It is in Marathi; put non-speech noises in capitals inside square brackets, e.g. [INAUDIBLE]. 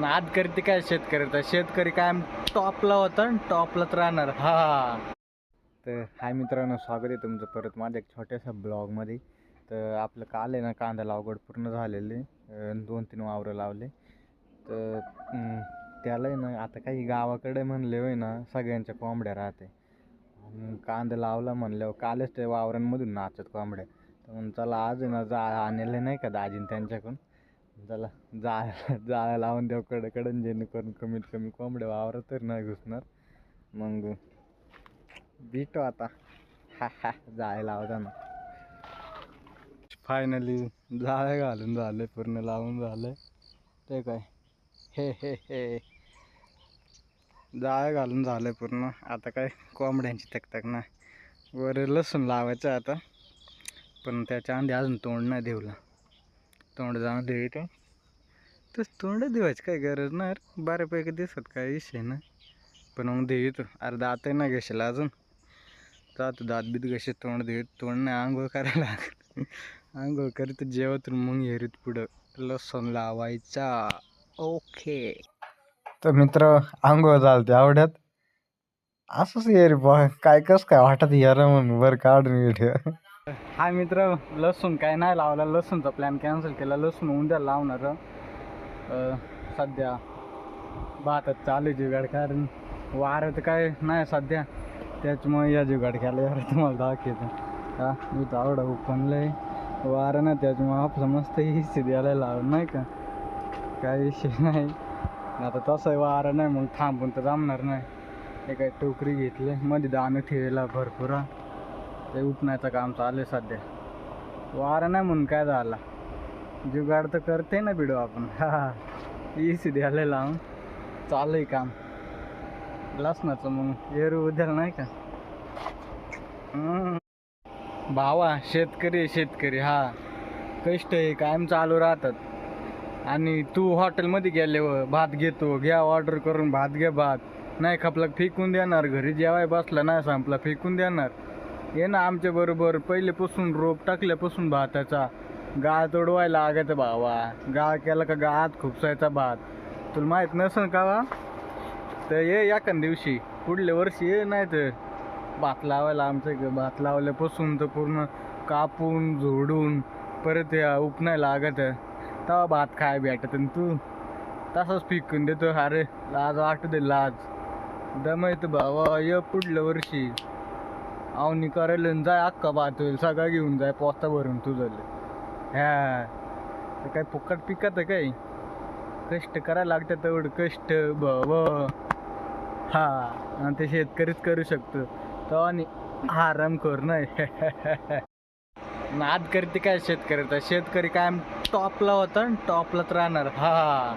नाद ते काय शेतकऱ्याचा शेतकरी काय टॉपला होता आणि टॉपलाच राहणार. हा. तर हाय मित्रांनो स्वागत आहे तुमचं परत माझ्या एक छोट्याशा ब्लॉगमध्ये. तर आपलं काल आहे ना कांदा लागवड पूर्ण झालेली. दोन तीन वावरं लावले. तर त्याला आहे ना आता काही गावाकडे म्हणले होय ना सगळ्यांच्या कोंबड्या राहते. कांदा लावला म्हणल्यावर कालच ते वावरांमधून नाचत कोंबड्या. तर चला आज आहे ना जा आणले नाही का दाजीन त्यांच्याकडून? चला जाळ जाळ्या लावून देऊ कडे कडन जेणेकरून कमीत कमी कोंबड्या वावरात तर नाही घुसणार. मग भेटू आता. हा हा जाळे लावताना. फायनली जाळे घालून झाले पूर्ण लावून झाले. ते काय? हे हे हे. जाळे घालून झाले पूर्ण. आता काय कोंबड्यांची तकतक नाही. वर लसूण लावायचं आता. पण त्याच्या आधी अजून तोंड नाही देऊला तोंड जाऊन देतो तस तोंड देवायची काय गरज नाही रे. बऱ्यापैकी दिसत काय विषय नाही. पण मग देतो अरे दात ना घेशील अजून. जातो दात बीत घशी तोंड देत तोंड नाही आंघोळ करायला लागत. आंघोळ करीत जेवत मग हेरीत पुढं. लसूण लावायचा. ओके. तर मित्र आंघोळ झालं ते आवड्यात. असंच ये रे बा. काय कस काय वाटत यार म्हणून बरं काढून व्हिडिओ हा मित्र लसूण काय नाही लावला. लसूणचा प्लॅन कॅन्सल केला. लसूण उद्या लावणार. सध्या भातात चालू जुगाड कारण वारं तर काय नाही सध्या. त्याच्यामुळे या जुगाड केला यार तुम्हाला दाखवतो. हा मी तर आवडा उपनलंय वारं ना त्याच्यामुळे आपलं मस्त हिस्से द्यायला लावलं नाही का? काही विषय नाही. आता तसं वारं नाही मग थांबून तर जमणार नाही. एका काय टोकरी घेतली. मध्ये दाणं ठेवायला भरपूर. ते उपण्याचं काम चालू आहे सध्या. वारं नाही म्हणून काय झाला? जुगाड तर करते ना बिडो आपण. [LAUGHS] हा इसी द्यायला लावून चालू आहे काम. लसणाचं मग एरू उद्याला नाही का? भावा शेतकरी आहे, शेतकरी. हा. कष्ट आहे कायम चालू राहतात. आणि तू हॉटेलमध्ये गेल्यावर भात घेतो. घ्या ऑर्डर करून भात घ्या भात. नाही खपला फेकून देणार. घरी जेवाय बसला नाही संपला फेकून देणार. ये ना आमच्याबरोबर पहिलेपासून रोप टाकल्यापासून भाताचा. गाळ तोडवायला लागायचं भावा. गाळ केला का गाळात खुपसायचा भात. तुला माहीत नसेल का वा तर ये एका दिवशी. पुढल्या वर्षी ये नाही तर भात लावायला आमचं भात लावल्यापासून तर पूर्ण कापून झोडून परत या उपनाय लागत. तेव्हा भात खाय भेटत आणि तू तसंच फिकून देतो. अरे लाज वाटू दे लाज. दमयत भावा. ये पुढल्या वर्षी. आवनी करायला जाय अख्खा भात होईल घेऊन जाय पोस्ता भरून तुझं ह्या काय फुकट पिकत आहे काय? कष्ट करायला लागतं तेवढं कष्ट भाव. हा. आणि ते शेतकरीच करू शकतो. तो आणि आराम कर नाही नाद करते काय शेतकऱ्याचा शेतकरी काय टॉपला होता आणि टॉपलाच राहणार. हा.